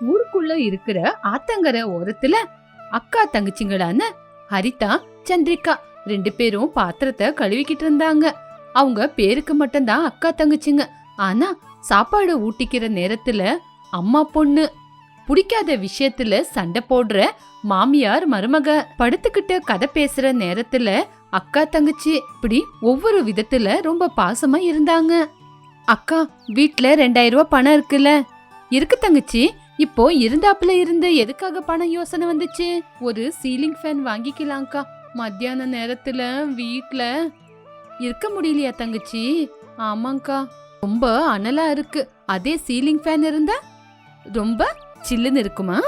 ஊருக்குள்ள இருக்கிற ஆத்தங்கர ஓரத்துல அக்கா தங்கச்சிங்களான ஹரிதா சந்திரிகா ரெண்டு பேரும் பாத்திரத்தை கழுவிக்கிட்டு இருந்தாங்க. அவங்க பேருக்கு மட்டும்தான் அக்கா தங்கச்சிங்க. ஆனா சாப்பாடு ஊட்டிக்கிற நேரத்துல அம்மா பொண்ணு பிடிக்காத விஷயத்துல சண்டை போடுற மாமியார் மருமக படுத்துக்கிட்டு கதை பேசுற நேரத்துல அக்கா தங்கச்சி இப்படி ஒவ்வொரு விதத்துல ரொம்ப பாசமா இருந்தாங்க. அக்கா வீட்ல ரெண்டாயிரம் ரூபாய் பணம் இருக்குல்ல? இருக்கு தங்கச்சி. இப்போ இருந்தாப்புல இருந்து எதுக்காக பணம் யோசனை வந்துச்சு? ஒரு சீலிங் ஃபேன் வாங்கிக்கலாம்க்கா. மத்தியான நேரத்துல வீட்ல இருக்க முடியலையா தங்கச்சி? ஆமாங்க்கா ரொம்ப அனலா இருக்கு. அதே சீலிங் ஃபேன் இருந்தா ரொம்ப சில்லுன்னு இருக்குமா?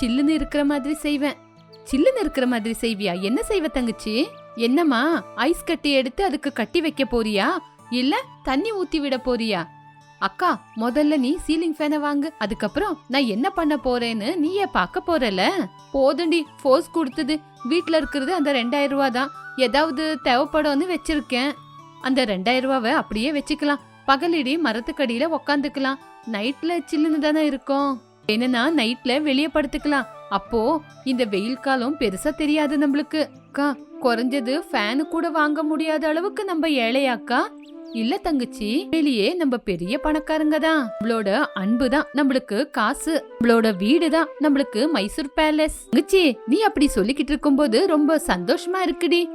சில்லுன்னு இருக்கிற மாதிரி செய்வேன். சில்லுன்னு இருக்கிற மாதிரி செய்வியா? என்ன செய்வ தங்கச்சி? என்னம்மா ஐஸ் கட்டி எடுத்து அதுக்கு கட்டி வைக்க போறியா? இல்ல தண்ணி ஊத்தி விட போறியா? அக்கா முதல்ல நீ சீலிங் ஃபேனை வாங்கு. அதுக்கப்புறம் நான் என்ன பண்ண போறேன்னு நீயே பார்க்க போறல போதண்டி ஃபோர்ஸ் கொடுத்தது. வீட்ல இருக்கிறது அந்த ரெண்டாயிரம் ரூபா தான். ஏதாவது தேவைப்படும்னு வச்சிருக்கேன். அந்த ரெண்டாயிரம் ரூபாவை அப்படியே வச்சுக்கலாம். பகலிடி மரத்துக்கடியில உக்காந்துக்கலாம். நைட்ல சில்லுன்னு தானே இருக்கும். என்னன்னா நைட்ல வெளியே படுத்துக்கலாம். அப்போ இந்த வெயில் காலம் பெருசா தெரியாது நம்மளுக்கு. அக்கா குறைஞ்சது ஃபேனு கூட வாங்க முடியாத அளவுக்கு நம்ம ஏழையாக்கா. இல்ல தங்கச்சி வெளியே நம்ம பெரிய பணக்காரங்க தான். நம்மளோட அன்பு தான் நம்மளுக்கு காசு. நம்மளோட வீடு தான் நம்மளுக்கு மைசூர் பேலஸ். தங்கச்சி நீ அப்படி சொல்லிக்கிட்டு இருக்கும்போது ரொம்ப சந்தோஷமா இருக்குடி.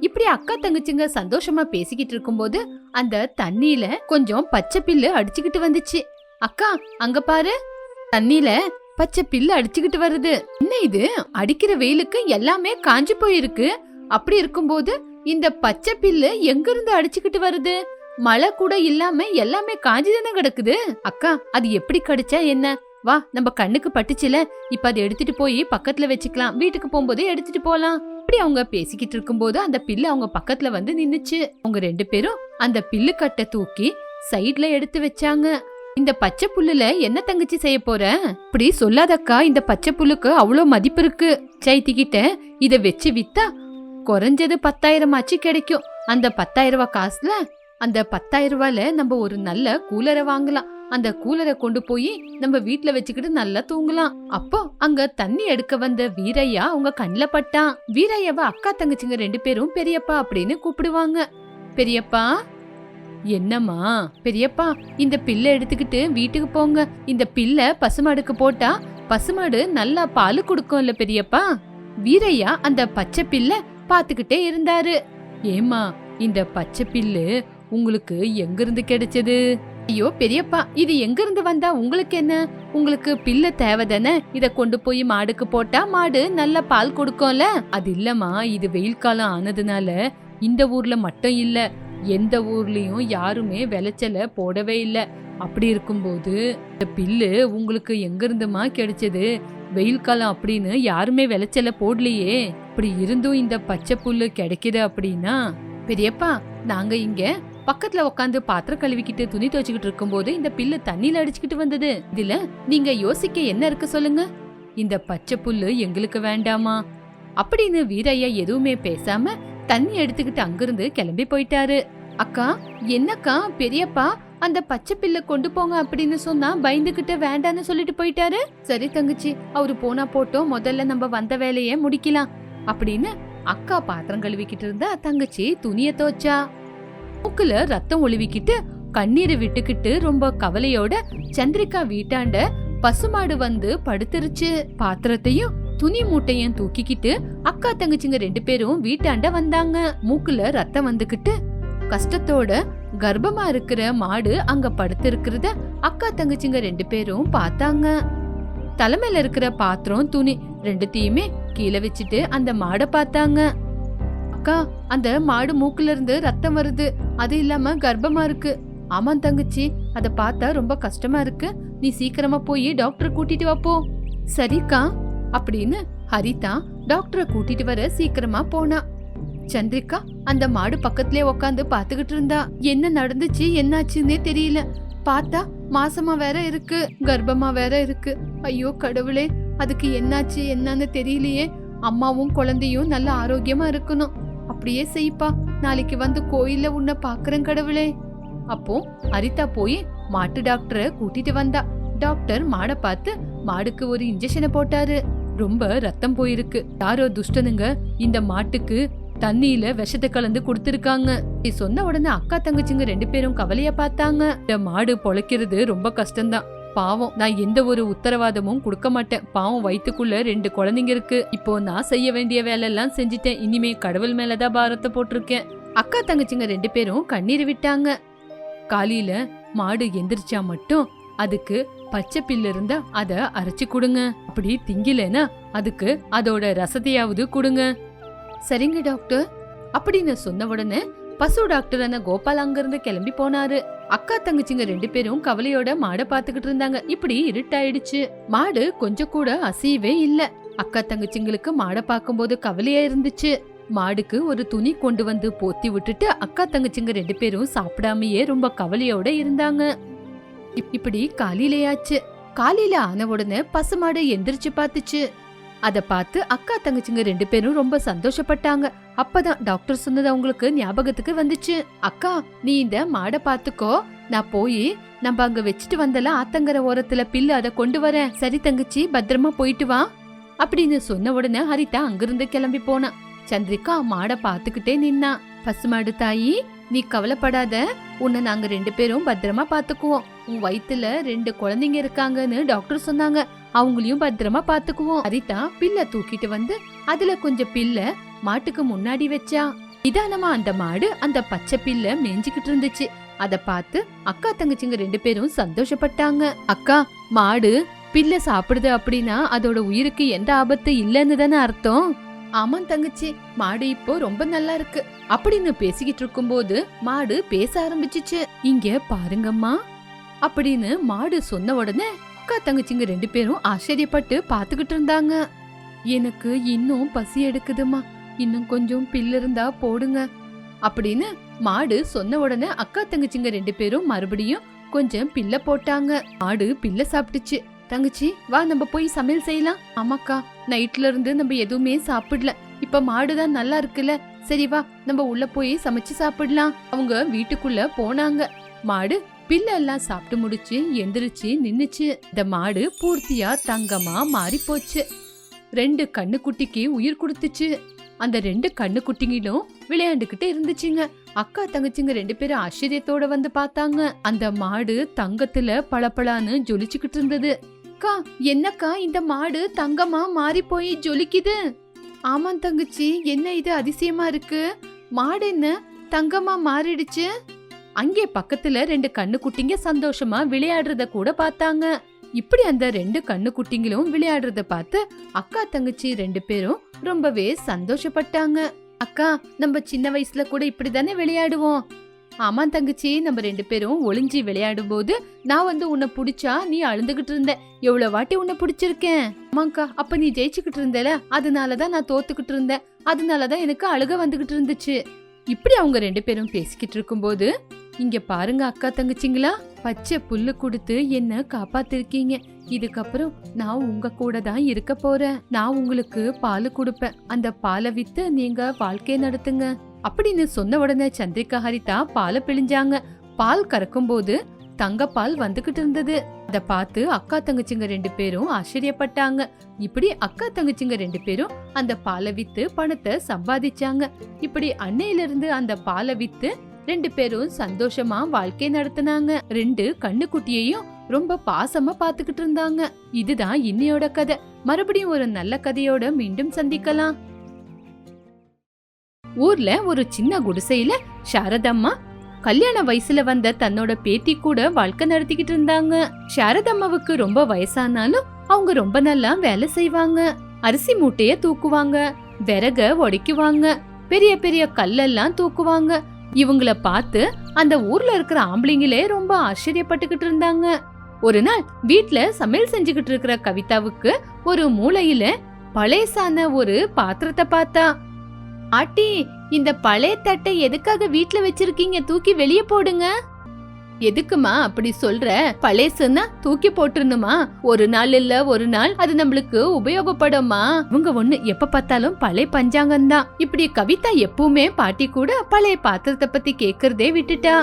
இப்படி அக்கா தங்கச்சிங்க சந்தோஷமா பேசிக்கிட்டு இருக்கும்போது அந்த தண்ணியில கொஞ்சம் பச்சை பில்லு அடிச்சுக்கிட்டு வந்துச்சு. அக்கா அங்க பாரு. தண்ணியில பச்சை பில்லு அடிச்சுக்கிட்டு வருது. என்ன இது? அடிக்கிற வெயிலுக்கு எல்லாமே காஞ்சு போயிருக்கு. அப்படி இருக்கும்போது இந்த பச்சை பில்லு எங்க இருந்து அடிச்சுக்கிட்டு வருது? மழை கூட இல்லாம எல்லாமே காஞ்சி தானே கிடக்குது? அக்கா அது எப்படி கடிச்சா என்ன? வா நம்ம கண்ணுக்கு பட்டுச்சுல இப்ப அதை எடுத்துட்டு போய் பக்கத்துல வச்சுக்கலாம். வீட்டுக்கு போகும்போது எடுத்துட்டு போலாம். இப்படி அவங்க பேசிக்கிட்டு இருக்கும்போது அந்த பில்லு அவங்க பக்கத்துல வந்து நின்னுச்சு. அவங்க ரெண்டு பேரும் அந்த பில்லு கட்டை தூக்கி சைட்ல எடுத்து வச்சாங்க. இந்த பச்சை புல்லுல என்ன தங்கச்சி செய்ய போற? இப்படி சொல்லாதக்கா இந்த பச்சை புல்லுக்கு அவ்வளோ மதிப்பு இருக்கு. சைத்திக்கிட்ட இத வச்சு வித்தா குறைஞ்சது பத்தாயிரம் ஆச்சு கிடைக்கும். அந்த பத்தாயிரம் ரூபாய் காசுல அந்த பத்தாயிரம் ரூபாயில நம்ம ஒரு நல்ல கூலரை வாங்கலாம். அந்த கூலரை கொண்டு போய் நம்ம வீட்ல வச்சுக்கிட்டு நல்லா தூங்கலாம். அப்போ அங்க தண்ணி எடுக்க வந்த வீரையா அவங்க கண்ணில் பட்டான். வீரையாவ அக்கா தங்கச்சிங்க ரெண்டு பேரும் பெரியப்பா அப்படின்னு கூப்பிடுவாங்க. பெரியப்பா. என்னம்மா? பெரியப்பா இந்த பில்லை எடுத்துக்கிட்டு வீட்டுக்கு போங்க. இந்த பில்லை பசுமாடுக்கு போட்டா பசுமாடு நல்லா பால் கொடுக்கும்ல பெரியப்பா. வீரையா அந்த பச்சை பில்லை பார்த்துக்கிட்டே இருந்தாரு. ஏமா இந்த பச்சை பில்லு உங்களுக்கு எங்கிருந்து கிடைச்சது? ஐயோ பெரியப்பா இது எங்க இருந்து வந்தா உங்களுக்கு என்ன? உங்களுக்கு பில்ல தேவைதானே இத கொண்டு போய் மாடுக்கு போட்டா மாடு நல்ல பால் கொடுக்கும்ல? அது இல்லம்மா இது வெயில் காலம் ஆனதுனால இந்த ஊர்ல மட்டும் இல்ல எந்த ஊர்லயும் யாருமே விளைச்சல போடவே இல்ல. அப்படி இருக்கும்போது இந்த பில்லு உங்களுக்கு எங்க இருந்துமா கிடைச்சது? வெயில் காலம் அப்படின்னு யாருமே விளைச்சல போடலையே. இப்படி இருந்தும் இந்த பச்சை புல்லு கிடைக்குது அப்படின்னா பெரியப்பா நாங்க இங்க பக்கத்துல உட்காந்து பாத்திரம் கழுவிக்கிட்டு துணி துவைச்சுக்கிட்டு இருக்கும்போது இந்த பில்லு தண்ணியில அடிச்சுக்கிட்டு வந்தது. இதுல நீங்க யோசிக்க என்ன இருக்கு சொல்லுங்க. இந்த பச்சை புல்லு எங்களுக்கு வேண்டாமா? அப்படின்னு வீரையா எதுவுமே பேசாம தண்ணி எடுத்துக்கிட்டு அங்கிருந்து கிளம்பி போயிட்டாரு. அக்கா என்னக்கா பெரியப்பா அந்த பச்சை பில்ல கொண்டு போங்க அப்படின்னு சொன்னா பயந்துகிட்ட வேண்டான்னு சொல்லிட்டு போயிட்டாரு. சரி தங்கச்சி அவரு போனா போட்டோம் முதல்ல நம்ம வந்த வேலையே முடிக்கலாம். அப்படின்னு அக்கா பாத்திரம் கழுவிக்கிட்டு இருந்தா தங்கச்சி துணிய துவச்சா. மூக்குல ரத்தம் ஒழுவிக்கிட்டு கண்ணீரை விட்டுக்கிட்டு ரொம்ப கவலையோட சந்திரிகா வீட்டாண்ட பசுமாடு வந்து படுத்துருச்சு. பாத்திரத்தையும் துணி மூட்டையும் தூக்கிக்கிட்டு அக்கா தங்கச்சிங்க ரெண்டு பேரும் வீட்டாண்ட வந்தாங்க. மூக்குல ரத்தம் வந்துகிட்டு கஷ்டத்தோட கர்ப்பமா இருக்கிற மாடு அங்க படுத்திருக்கிறத அக்கா தங்கச்சிங்க ரெண்டு பேரும் பார்த்தாங்க. தலைமையில இருக்கிற பாத்திரம் துணி ரெண்டுத்தையுமே கீழே வச்சுட்டு அந்த மாடை பார்த்தாங்க. அக்கா அந்த மாடு மூக்குல இருந்து ரத்தம் வருது. அது இல்லாம கர்ப்பமா இருக்கு. ஆமா தங்கச்சி அத பார்த்தா ரொம்ப கஷ்டமா இருக்கு. நீ சீக்கிரமா போய் டாக்டரை கூட்டிட்டு வாப்போ சரிக்கா அப்படின்னு ஹரிதா டாக்டரை கூட்டிட்டு வர சீக்கிரமா போனா. சந்திரிகா அந்த மாடு பக்கத்திலே உக்காந்து பாத்துக்கிட்டு இருந்தா. என்ன நடந்துச்சு என்னாச்சுன்னே தெரியல. பார்த்தா மாசமா வேற இருக்கு கர்ப்பமா வேற இருக்கு. ஐயோ கடவுளே அதுக்கு என்னாச்சு என்னன்னு தெரியலையே. அம்மாவும் குழந்தையும் நல்ல ஆரோக்கியமா இருக்கணும். அப்படியே செய்ப்பா. நாளைக்கு வந்து கோயில்ல உன்னை பாக்குறேன் கடவுளே. அப்போ அரிதா போய் மாட்டு டாக்டரை கூட்டிட்டு வந்தா. டாக்டர் மாடை பார்த்து மாடுக்கு ஒரு இன்ஜெக்ஷனை போட்டாரு. ரொம்ப ரத்தம் போயிருக்கு. யாரோ துஷ்டனுங்க இந்த மாட்டுக்கு தண்ணியில விஷத்தை கலந்து கொடுத்திருக்காங்க. இது சொன்ன உடனே அக்கா தங்கச்சிங்க ரெண்டு பேரும் கவலைய பார்த்தாங்க. இந்த மாடு பொழைக்கிறது ரொம்ப கஷ்டம்தான். பாவம். நான் எந்த ஒரு உத்தரவாதமும் கொடுக்க மாட்டேன். பாவம் வயிற்றுக்குள்ள ரெண்டு குழந்தைங்க இருக்கு. இப்போ நான் செய்ய வேண்டிய வேலை எல்லாம் செஞ்சுட்டேன். இனிமே கடவுள் மேலதான் பாரத்தை போட்டிருக்கேன். அக்கா தங்கச்சிங்க ரெண்டு பேரும் கண்ணீர் விட்டாங்க. காலையில மாடு எந்திரிச்சா மட்டும் அதுக்கு பச்சை பில்லு இருந்தா அத அரைச்சு கொடுங்க. அப்படி திங்கிலனா அதுக்கு அதோட ரசத்தையாவது கொடுங்க. சரிங்க டாக்டர். அப்படின்னு சொன்ன உடனே பசு டாக்டர் டாக்டரான கோபால் அங்கிருந்து கிளம்பி போனாரு. அக்கா தங்கச்சிங்க ரெண்டு பேரும் கவலையோட மாடை பாத்துக்கிட்டு இருந்தாங்க. இப்படி இருட்டாயிடுச்சு. மாடு கொஞ்சம் கூட அசையவே இல்ல. அக்கா தங்கச்சிங்களுக்கு மாடை பார்க்கும்போது கவலையா இருந்துச்சு. மாடுக்கு ஒரு துணி கொண்டு வந்து போத்தி விட்டுட்டு அக்கா தங்கச்சிங்க ரெண்டு பேரும் சாப்பிடாமயே ரொம்ப கவலையோட இருந்தாங்க. இப்- இப்படி காலையிலேயாச்சு. காலையில ஆன உடனே பசுமாடு எந்திரிச்சு பார்த்துச்சு. அத பார்த்து அக்கா தங்கச்சிங்க ரெண்டு பேரும் ரொம்ப சந்தோஷப்பட்டாங்க. அப்பதான் டாக்டர் சொன்னது அவங்களுக்கு ஞாபகத்துக்கு வந்துச்சு. அக்கா நீ இந்த மாடை பாத்துக்கோ நான் போய் நம்ம அங்க வச்சுட்டு வந்தல ஆத்தங்கர ஓரத்துல பில்லு அதை கொண்டு வரேன். சரி தங்கச்சி பத்திரமா போயிட்டு வா. அப்படின்னு சொன்ன உடனே ஹரிதா அங்கிருந்து கிளம்பி போனா. சந்திரிகா மாடை பாத்துக்கிட்டே நின்னா. பசுமாடு தாயி நீ கவலைப்படாத. உன்னை நாங்க ரெண்டு பேரும் பத்திரமா பாத்துக்குவோம் உன் வயித்துல ரெண்டு குழந்தைங்க இருக்காங்கன்னு டாக்டர் சொன்னாங்க. அவங்களையும் பத்திரமா பாத்துக்குவோம். ஹரிதா பில்ல தூக்கிட்டு வந்து அதுல கொஞ்சம் பில்ல மாட்டுக்கு முன்னாடி வச்சா. நிதானமா அந்த மாடு அந்த பச்சை பில்ல மேய்ஞ்சுக்கிட்டு இருந்துச்சு. அத பார்த்து அக்கா தங்கச்சிங்க ரெண்டு பேரும் சந்தோஷப்பட்டாங்க. அக்கா மாடு பில்ல சாப்பிடுது அப்படின்னா அதோட உயிருக்கு எந்த ஆபத்து இல்லைன்னு தானே அர்த்தம்? ஆமா தங்கச்சி மாடு இப்போ ரொம்ப நல்லா இருக்கு. அப்படின்னு பேசிக்கிட்டு இருக்கும்போது மாடு பேச ஆரம்பிச்சுச்சு. இங்க பாருங்கம்மா. அப்படின்னு மாடு சொன்ன உடனே அக்கா தங்கச்சிங்க ரெண்டு பேரும் ஆச்சரியப்பட்டு பாத்துக்கிட்டு இருந்தாங்க. எனக்கு இன்னும் பசி எடுக்குதுமா இன்னும் கொஞ்சம் பில்லு இருந்தா போடுங்க. அப்படின்னு மாடு சொன்ன உடனே அக்கா தங்கச்சிங்க ரெண்டு பேரும் மறுபடியும் கொஞ்சம் பில்ல போட்டாங்க. மாடு பில்ல சாப்பிட்டுச்சு. தங்கச்சி வா நம்ம போய் சமையல் செய்யலாம். ஆமாக்கா நைட்ல இருந்து நம்ம எதுவுமே சாப்பிடல. இப்ப மாடுதான் நல்லா இருக்குல்ல. சரி வா நம்ம உள்ள போய் சமைச்சு சாப்பிடலாம். அவங்க வீட்டுக்குள்ள போனாங்க. மாடு பில்லெல்லாம் சாப்பிட்டு முடிச்சு எந்திரிச்சு நின்னுச்சு. இந்த மாடு பூர்த்தியா தங்கமா மாறி போச்சு ரெண்டு கண்ணுக்குட்டிக்கு உயிர் கொடுத்துச்சு. அந்த ரெண்டு கண்ணுக்குட்டிங்களும் விளையாண்டுகிட்டு இருந்துச்சுங்க. அக்கா தங்கச்சிங்க ரெண்டு பேரும் ஆச்சரியத்தோட வந்து பார்த்தாங்க. அந்த மாடு தங்கத்துல பளபளான்னு ஜொலிச்சுக்கிட்டு இருந்தது. அக்கா என்னக்கா இந்த மாடு தங்கமா மாறி போய் ஜொலிக்குது? ஆமா தங்கச்சி என்ன இது அதிசயமா இருக்கு? மாடு என்ன தங்கமா மாறிடுச்சு? அங்கே பக்கத்துல ரெண்டு கண்ணுக்குட்டிங்க சந்தோஷமா விளையாடுறத கூட பார்த்தாங்க. இப்படி அந்த ரெண்டு கண்ணுக்குட்டிங்களும் விளையாடுறத பார்த்து அக்கா தங்கச்சி ரெண்டு பேரும் ரொம்பவே சந்தோஷப்பட்டாங்க. அக்கா நம்ம சின்ன வயசுல கூட இப்படிதானே விளையாடுவோம்? ஆமா தங்கச்சி நம்ம ரெண்டு பேரும் ஒளிஞ்சி விளையாடும் போது நான் வந்து உன்னை புடிச்சா நீ அழுந்துகிட்டு இருந்த. எவ்வளவு வாட்டி உன்னை புடிச்சிருக்கேன். ஆமாக்கா அப்ப நீ ஜெயிச்சுக்கிட்டு இருந்தல அதனாலதான் நான் தோத்துக்கிட்டு இருந்தேன். அதனாலதான் எனக்கு அழுக வந்துகிட்டு இருந்துச்சு. இப்படி அவங்க ரெண்டு பேரும் பேசிக்கிட்டு இருக்கும்போது இங்க பாருங்க அக்கா தங்கச்சிங்களா. பச்சை புல்லு கொடுத்து என்ன காப்பாத்திருக்கீங்க. இதுக்கப்புறம் நான் உங்க கூட தான் இருக்க போறேன். நான் உங்களுக்கு பால் கொடுப்பேன். அந்த பாலை வித்து நீங்க வாழ்க்கையை நடத்துங்க. அப்படின்னு சொன்ன உடனே சந்திரிகா ஹரிதா பாலை பிழிஞ்சாங்க. பால் கறக்கும் போது தங்கப்பால் வந்துகிட்டு இருந்தது. அத பார்த்து அக்கா தங்கச்சிங்க ரெண்டு பேரும் ஆச்சரியப்பட்டாங்க. இப்படி அக்கா தங்கச்சிங்க ரெண்டு பேரும் அந்த பாலை வித்து பணத்தை சம்பாதிச்சாங்க. இப்படி அன்னையில இருந்து அந்த பாலை வித்து ரெண்டு பேரும் சந்தோஷமா வாழ்க்கை நடத்தினாங்க. ரெண்டு கண்ணுக்குட்டியையும் ரொம்ப பாசமா பாத்துக்கிட்டு இருந்தாங்க. இதுதான் இன்னையோட கதை. மறுபடியும் ஒரு நல்ல கதையோட மீண்டும் சந்திக்கலாம். ஊர்ல ஒரு சின்ன குடிசையில சாரதம்மா கல்யாண வயசுல வந்த தன்னோட பேத்தி கூட வாழ்க்கை நடத்திக்கிட்டு இருந்தாங்க. சாரதம்மாவுக்கு ரொம்ப வயசானாலும் அவங்க ரொம்ப நல்லா வேலை செய்வாங்க. அரிசி மூட்டைய தூக்குவாங்க விறக உடைக்குவாங்க பெரிய பெரிய கல்லெல்லாம் தூக்குவாங்க. இவங்கள பார்த்து அந்த ஊர்ல இருக்கிற ஆம்பளைங்களே ரொம்ப ஆச்சரியப்பட்டுக்கிட்டு இருந்தாங்க. ஒரு நாள் வீட்ல சமையல் செஞ்சுக்கிட்டு இருக்கிற கவிதாவுக்கு ஒரு மூளையில பழேசான ஒரு பாத்திரத்தை பார்த்தா. ஆட்டி இந்த பழைய தட்டை எதுக்காக வீட்ல வச்சிருக்கீங்க? தூக்கி வெளியே போடுங்க. எதுக்குமா அப்படி சொல்ற? பழேசுன்னா தூக்கி போட்டுருணுமா ஒரு நாள் இல்ல ஒரு நாள் அது நம்மளுக்கு உபயோகப்படுமா இவங்க ஒண்ணு எப்ப பார்த்தாலும் பழைய பஞ்சாங்கம் தான் இப்படி கவிதா எப்பவுமே பாட்டி கூட பழைய பாத்திரத்தை பத்தி கேக்குறதே விட்டுட்டா.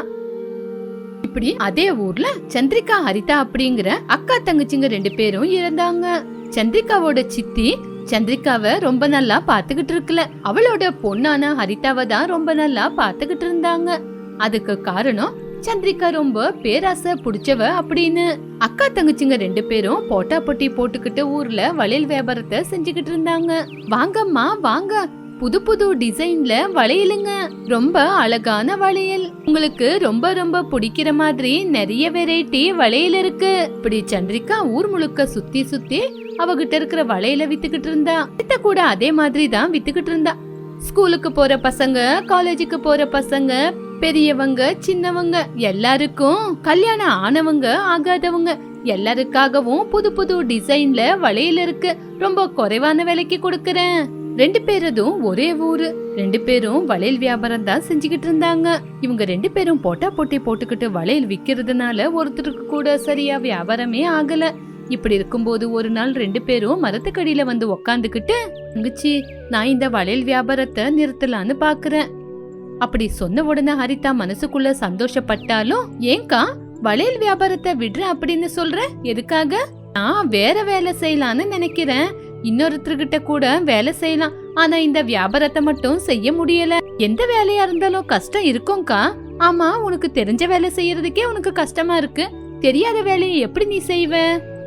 இப்படி அதே ஊர்ல சந்திரிகா ஹரிதா அப்படிங்கிற அக்கா தங்கச்சிங்க ரெண்டு பேரும் இருந்தாங்க சந்திரிகாவோட சித்தி சந்திரிகாவை ரொம்ப நல்லா பாத்துக்கிட்டு இருக்கல. அவளோட பொண்ணான ஹரிதாவை தான் ரொம்ப நல்லா பாத்துக்கிட்டு இருந்தாங்க. அதுக்கு காரணம் சந்திரிகா ரொம்ப பேராசை பிடிச்சவ அப்படின்னு அக்கா தங்கச்சிங்க ரெண்டு பேரும் போட்டா பொட்டி போட்டுக்கிட்டு ஊர்ல வளையல் வியாபாரத்தை செஞ்சுக்கிட்டு இருந்தாங்க. வாங்கம்மா வாங்க. புது புது டிசைன்ல வளையலுங்க. ரொம்ப அழகான வளையல். உங்களுக்கு ரொம்ப ரொம்ப பிடிக்கிற மாதிரி நிறைய வெரைட்டி வளையல் இருக்கு. இப்படி சந்திரிகா ஊர் முழுக்க சுத்தி சுத்தி அவகிட்ட இருக்கிற வளையல வித்துக்கிட்டு இருந்தா. வித்த கூட அதே மாதிரி தான் வித்துக்கிட்டு இருந்தா. ஸ்கூலுக்கு போற பசங்க காலேஜுக்கு போற பசங்க பெரியவங்க சின்னவங்க எல்லாருக்கும் கல்யாணம் ஆனவங்க ஆகாதவங்க எல்லாருக்காகவும் புது புது டிசைன்ல வளையல் இருக்கு. ரொம்ப குறைவான விலைக்கு கொடுக்கறேன். ரெண்டு பேரதும் ஒரே ஊரு. ரெண்டு பேரும் வளையல் வியாபாரம் தான் செஞ்சுக்கிட்டு இருந்தாங்க. இவங்க ரெண்டு பேரும் போட்டா போட்டி போட்டுக்கிட்டு வளையல் விக்கிறதுனால ஒருத்தருக்கு கூட சரியா வியாபாரமே ஆகல. இப்படி இருக்கும்போது ஒரு நாள் ரெண்டு பேரும் மரத்துக்கடியில வந்து உக்காந்துக்கிட்டு தங்கச்சி நான் இந்த வளையல் வியாபாரத்தை நிறுத்தலான்னு பாக்குறேன். அப்படி சொன்ன உடனே ஹரிதா மனசுக்குள்ள சந்தோஷப்பட்டாலும் ஏங்கா வளையல் வியாபாரத்தை விடுற அப்படின்னு சொல்ற? எதுக்காக? நான் வேற வேலை செய்யலான்னு நினைக்கிறேன். இன்னொருத்தர்கிட்ட கூட வேலை செய்யலாம். ஆனா இந்த வியாபாரத்தை மட்டும் செய்ய முடியல. எந்த வேலையா இருந்தாலும் கஷ்டம் இருக்கும்க்கா. ஆமா உனக்கு தெரிஞ்ச வேலை செய்யறதுக்கே உனக்கு கஷ்டமா இருக்கு. தெரியாத வேலையை எப்படி நீ செய்வ?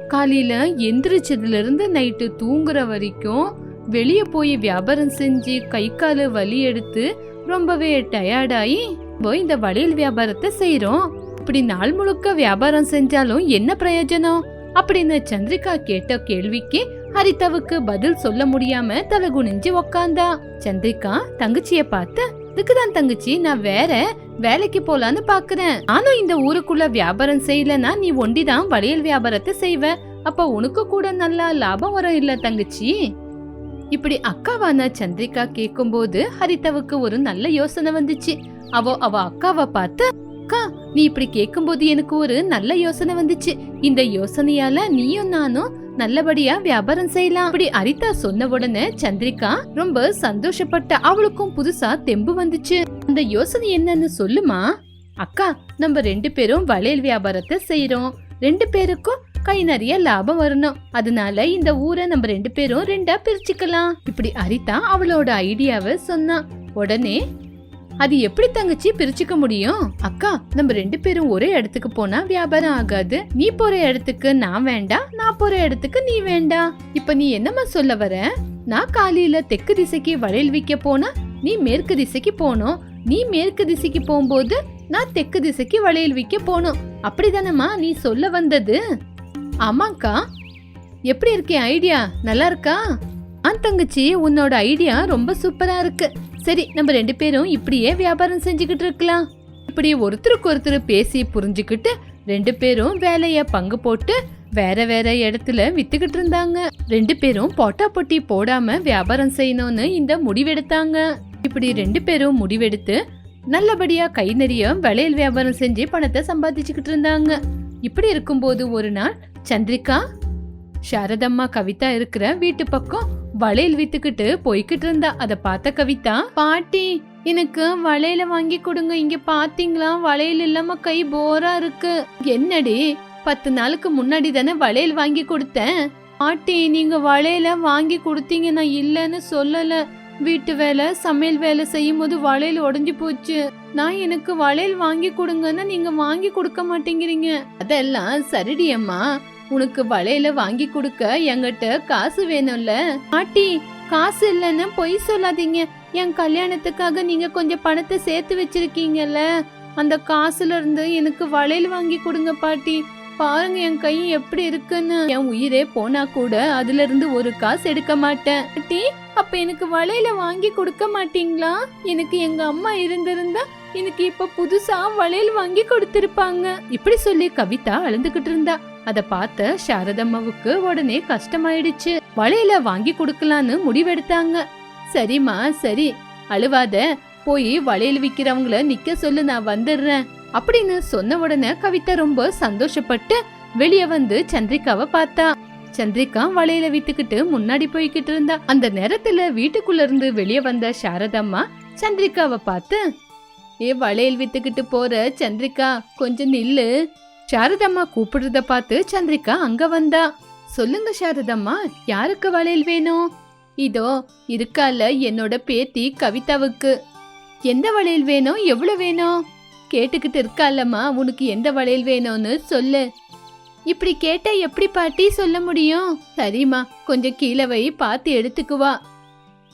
காலையில எந்திரிச்சதுல இருந்து நைட்டு தூங்குற வரைக்கும் வெளிய போய் வியாபாரம் செஞ்சு கை காலு வலி எடுத்து ரொம்பவே டயர்டாகி போய் இந்த வளையல் வியாபாரத்தை செய்கிறோம் இப்படி நாள் முழுக்க வியாபாரம் செஞ்சாலும் என்ன பிரயோஜனம்? அப்படின்னு சந்திரிகா கேட்ட கேள்விக்கு ஹரிதாவுக்கு பதில் சொல்ல முடியாம தலை குனிஞ்சு உக்காந்தா. சந்திரிகா தங்கச்சிய பார்த்து இதுக்குதான் தங்கச்சி நான் வேற வேலைக்கு போலான்னு பாக்குறேன். நானும் இந்த ஊருக்குள்ள வியாபாரம் செய்யலனா நீ ஒண்டிதான் வளையல் வியாபாரத்தை செய்வ. அப்ப உனக்கு கூட நல்லா லாபம் வரும் இல்ல தங்கச்சி? இப்படி அக்காவான சந்திரிகா கேக்கும்போது ஹரிதாவுக்கு ஒரு நல்ல யோசனை வந்துச்சு. அவ அவ அக்காவை பார்த்து அக்கா நீ இப்படி கேக்கும்போது எனக்கு ஒரு நல்ல யோசனை வந்துச்சு. இந்த யோசனையால நீயும் நானும் நல்லபடியா வியாபாரம் செய்யலாம். அப்படி அரிதா சொன்ன உடனே சந்திரிகா ரொம்ப சந்தோஷப்பட்ட. அவளுக்கும் புதுசா தெம்பு வந்துச்சு. அந்த யோசனை என்னன்னு சொல்லுமா? அக்கா நம்ம ரெண்டு பேரும் வளையல் வியாபாரத்தை செய்யறோம் ரெண்டு பேருக்கும் கை நிறைய லாபம் வரணும். அதனால இந்த ஊரை நம்ம ரெண்டு பேரும் ரெண்டா பிரிச்சுக்கலாம். இப்படி அரிதா அவளோட ஐடியாவை சொன்னா உடனே அது எப்படி தங்கச்சி பிரிச்சுக்க முடியும்? அக்கா நம்ம ரெண்டு பேரும் ஒரே இடத்துக்கு போனா வியாபாரம் ஆகாது. நீ போற இடத்துக்கு நான் வேண்டாம் நான் போற இடத்துக்கு நீ வேண்டாம் இப்ப நீ என்னம்மா சொல்ல வர? நான் காலையில தெற்கு திசைக்கு வளையல் விற்க போனா நீ மேற்கு திசைக்கு போகணும். நீ மேற்கு திசைக்கு போகும்போது நான் தெற்கு திசைக்கு வளையல் விற்க போகணும் அப்படிதானம்மா நீ சொல்ல வந்தது? ஆமாக்கா. எப்படி இருக்கே ஐடியா? நல்லா இருக்கா? ஆன் தங்கச்சி உன்னோட ஐடியா ரொம்ப சூப்பரா இருக்கு. சரி நம்ம ரெண்டு பேரும் இப்படியே வியாபாரம் செஞ்சுக்கிட்டு இருக்கலாம். இப்படி ஒருத்தருக்கு ஒருத்தர் பேசி புரிஞ்சுக்கிட்டு ரெண்டு பேரும் வேலைய பங்கு போட்டு வேற வேற இடத்துல வித்துக்கிட்டு இருந்தாங்க. ரெண்டு பேரும் போட்டா பொட்டி போடாம வியாபாரம் செய்யணும்னு இந்த முடிவெடுத்தாங்க. இப்படி ரெண்டு பேரும் முடிவெடுத்து நல்லபடியா கை நிறைய வளையல் வியாபாரம் செஞ்சு பணத்தை சம்பாதிச்சுக்கிட்டு இருந்தாங்க. இப்படி இருக்கும்போது ஒரு நாள் சந்திரிகா சாரதம்மா கவிதா இருக்கிற வீட்டு பக்கம் வளையல் வித்துக்கிட்டு போய்கிட்டு இருந்தா. அத பார்த்த கவிதா பாட்டி எனக்கு வளையல வாங்கி கொடுங்க. இங்க பாத்தீங்களா? வளையல் இல்லாம கை போரா இருக்கு. என்னடி? பத்து நாளுக்கு முன்னாடி தானே வளையல் வாங்கி கொடுத்தேன். பாட்டி நீங்க வளையல வாங்கி கொடுத்தீங்க நான் இல்லைன்னு சொல்லல. வீட்டு வேலை சமையல் வேலை செய்யும் போது வளையல் உடஞ்சி போச்சு. நான் எனக்கு வளையல் வாங்கி கொடுங்கன்னா நீங்க வாங்கி கொடுக்க மாட்டேங்கிறீங்க. அதெல்லாம் சரிடி அம்மா. உனக்கு வளையல வாங்கி கொடுக்க என்கிட்ட காசு வேணும்ல? பாட்டி காசு இல்லைன்னு பொய் சொல்லாதீங்க. என் கல்யாணத்துக்காக நீங்க கொஞ்சம் பணத்தை சேர்த்து வச்சிருக்கீங்கல்ல? அந்த காசுல இருந்து எனக்கு வளையல் வாங்கி கொடுங்க பாட்டி. பாருங்க என் கை எப்படி இருக்குன்னு. என் உயிரே போனா கூட அதுல இருந்து ஒரு காசு எடுக்க மாட்டேன். பாட்டி அப்ப எனக்கு வளையல வாங்கி கொடுக்க மாட்டீங்களா? எனக்கு எங்க அம்மா இருந்திருந்தா எனக்கு இப்ப புதுசா வளையல் வாங்கி கொடுத்திருப்பாங்க. இப்படி சொல்லி கவிதா அழுந்துகிட்டு இருந்தா. அத பார்த்த சாரதம்மாவுக்கு உடனே கஷ்டமாயிடுச்சு. வளையல வாங்கி கொடுக்கலான்னு முடிவெடுத்தாங்க. சரிம்மா சரி. அழுவாத. போய் வளையல் விக்கிறவங்கள நிக்க சொல்லு நான் வந்துடுறேன். அப்படின்னு சொன்ன உடனே கவிதா ரொம்ப சந்தோஷப்பட்டு வெளிய வந்து சந்திரிகாவை பார்த்தா. சந்திரிகா வளையல வித்துக்கிட்டு முன்னாடி போய்கிட்டு இருந்தா. அந்த நேரத்துல வீட்டுக்குள்ள இருந்து வெளிய வந்த சாரதம்மா சந்திரிகாவை பார்த்து ஏ வளையல் வித்துக்கிட்டு போற சந்திரிகா கொஞ்சம் நில்லு. சாரதம்மா கூப்பிடுறத பார்த்து சந்திரிகா அங்க வந்தா. சொல்லுங்க சாரதம்மா யாருக்கு வளையல் வேணும்? இதோ இருக்கால என்னோட பேத்தி கவிதாவுக்கு. எந்த வளையல் வேணும்? எவ்வளவு வேணும்? கேட்டுக்கிட்டு இருக்காலம்மா உனக்கு எந்த வளையல் வேணும்னு சொல்லு. இப்படி கேட்டா எப்படி பாட்டி சொல்ல முடியும்? சரிம்மா கொஞ்சம் கீழே வை பார்த்து எடுத்துக்குவா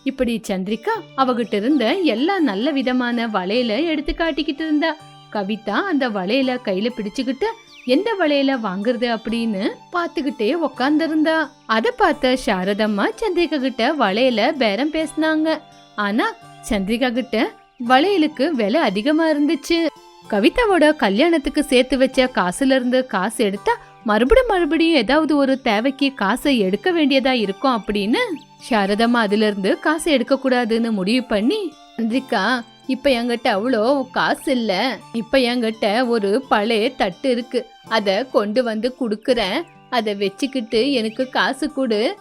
இப்படி சந்திரிகா அவகிட்ட இருந்த எல்லா நல்ல விதமான வளையல எடுத்து காட்டிக்கிட்டு இருந்தா. கவிதா அந்த வளையல கையில பிடிச்சுக்கிட்டு எந்த வளையல வாங்குறது அப்படின்னு பாத்துக்கிட்டே உக்காந்துருந்தா. அத பார்த்த சாரதம்மா சந்திரிகா கிட்ட வளையல பேரம் பேசினாங்க. ஆனா சந்திரிகா கிட்ட வளையலுக்கு விலை அதிகமா இருந்துச்சு. கவிதாவோட கல்யாணத்துக்கு சேர்த்து வச்ச காசுல இருந்து காசு எடுத்தா மறுபடியும் மறுபடியும் ஏதாவது ஒரு தேவைக்கு காசை எடுக்க வேண்டியதா இருக்கும் அப்படின்னு சாரதம்மா அதுல இருந்து காசை எடுக்க கூடாதுன்னு முடிவு பண்ணி சந்திரிகா இப்ப என்கிட்ட அவ்வளோ காசு இல்ல. இப்ப என்கிட்ட ஒரு பழைய தட்டு இருக்கு. அத கொண்டு வந்து குடுக்கறேன். அத வச்சுக்கிட்டு எனக்கு காசு கொடு.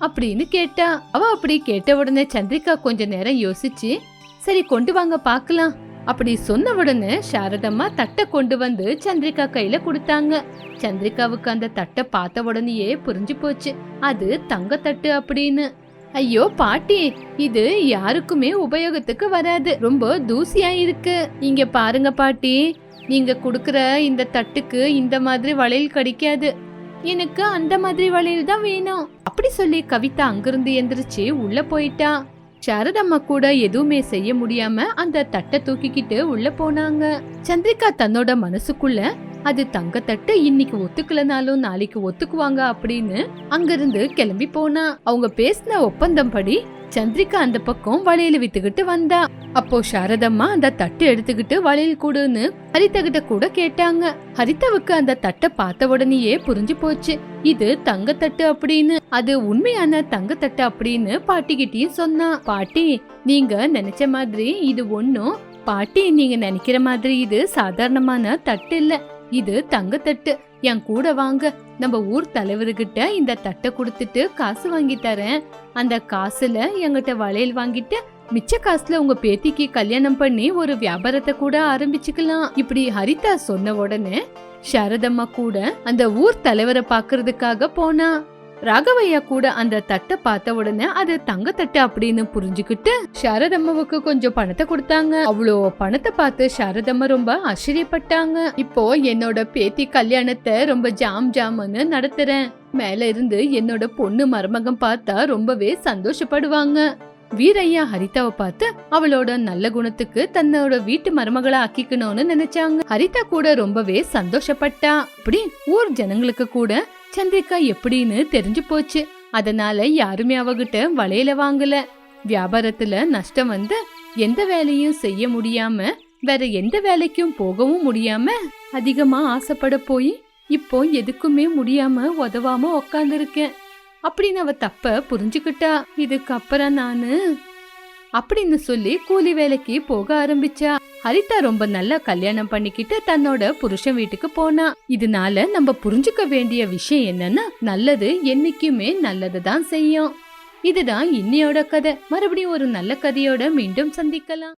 அப்படின்னு கேட்டா. அவ அப்படி கேட்ட உடனே சந்திரிகா கொஞ்ச நேரம் யோசிச்சு சரி கொண்டு வாங்க பார்க்கலாம். அப்படி சொன்ன உடனே சாரதம்மா தட்டை கொண்டு வந்து சந்திரிகா கையில கொடுத்தாங்க. சந்திரிகாவுக்கு அந்த தட்டை பார்த்த உடனேயே புரிஞ்சு போச்சு. அது தங்க தட்டு அப்படின்னு. ஐயோ பாட்டி இது யாருக்குமே உபயோகத்துக்கு வராது. ரொம்ப தூசியா இருக்கு. இங்க பாருங்க பாட்டி. நீங்க கொடுக்குற இந்த தட்டுக்கு இந்த மாதிரி வளையல் கிடைக்காது. எனக்கு அந்த மாதிரி வளையல் தான் வேணும். அப்படி சொல்லி கவிதா அங்கிருந்து எந்திரிச்சு உள்ள போயிட்டா. சாரதம்மா கூட எதுவுமே செய்ய முடியாம அந்த தட்டை தூக்கிக்கிட்டு உள்ள போனாங்க. சந்திரிகா தன்னோட மனசுக்குள்ள அது தங்க இன்னைக்கு ஒத்துக்கலனாலும் நாளைக்கு ஒத்துக்குவாங்க அப்படின்னு அங்கிருந்து கிளம்பி போனா. அவங்க பேசின ஒப்பந்தம் படி சந்திரிகா அந்த பக்கம் வளையல் வித்துக்கிட்டு வந்தா. அப்போ சாரதம்மா அந்த தட்டு எடுத்துக்கிட்டு வளையல் கூடுன்னு ஹரிதா கிட்ட கூட கேட்டாங்க. ஹரிதாவுக்கு அந்த தட்டை பார்த்த உடனேயே புரிஞ்சு போச்சு. இது தங்கத்தட்டு அப்படின்னு. அது உண்மையான தங்கத்தட்டு அப்படின்னு பாட்டிக்கிட்டயும் சொன்னா. பாட்டி நீங்க நினைச்ச மாதிரி இது ஒண்ணும். பாட்டி நீங்க நினைக்கிற மாதிரி இது சாதாரணமான தட்டு இல்ல. இது தங்கத்தட்டு. என் கூட வாங்க. நம்ம ஊர் தலைவர்கிட்ட இந்த தட்டை கொடுத்துட்டு காசு வாங்கி தரேன். அந்த காசுல எங்கிட்ட வளையல் வாங்கிட்டு மிச்ச காசுல உங்க பேத்திக்கு கல்யாணம் பண்ணி ஒரு வியாபாரத்தை கூட ஆரம்பிச்சுக்கலாம். இப்படி ஹரிதா சொன்ன உடனே சாரதம்மா கூட அந்த ஊர் தலைவரை பாக்குறதுக்காக போனா. ராகவையா கூட அந்த தட்டை பார்த்த உடனே அது தங்க தட்டு அப்படின்னு புரிஞ்சுக்கிட்டு சாரதம்மாவுக்கு கொஞ்சம் பணத்தை கொடுத்தாங்க. அவ்வளோ பணத்தை பார்த்து சாரதம்மா ரொம்ப ஆச்சரியப்பட்டாங்க. இப்போ என்னோட பேத்தி கல்யாணத்தை ரொம்ப ஜாம் ஜாம்னு நடத்துறேன். மேல இருந்து என்னோட பொண்ணு மருமகம் பார்த்தா ரொம்பவே சந்தோஷப்படுவாங்க. வீரையா ஹரிதாவை பார்த்து அவளோட நல்ல குணத்துக்கு தன்னோட வீட்டு மருமகளை ஆக்கிக்கணும்னு நினைச்சாங்க. ஹரிதா கூட ரொம்பவே சந்தோஷப்பட்டா. அப்படி ஊர் ஜனங்களுக்கு கூட சந்திரிகா எப்படின்னு தெரிஞ்சு போச்சு. அதனால யாருமே அவகிட்ட வளையல வாங்கல. வியாபாரத்துல நஷ்டம் வந்து எந்த வேலையும் செய்ய முடியாம வேற எந்த வேலைக்கும் போகவும் முடியாம அதிகமா ஆசைப்பட போய் இப்போ எதுக்குமே முடியாம உதவாம உக்காந்துருக்கேன். அப்படின்னு அவ தப்ப புரிஞ்சுக்கிட்டா. இதுக்கப்புறம் நானு அப்படின்னு சொல்லி கூலி வேலைக்கு போக ஆரம்பிச்சா. ஹரிதா ரொம்ப நல்லா கல்யாணம் பண்ணிக்கிட்டு தன்னோட புருஷன் வீட்டுக்கு போனா. இதனால நம்ம புரிஞ்சுக்க வேண்டிய விஷயம் என்னன்னா நல்லது என்னைக்குமே நல்லது தான் செய்யும். இதுதான் இன்னையோட கதை. மறுபடியும் ஒரு நல்ல கதையோட மீண்டும் சந்திக்கலாம்.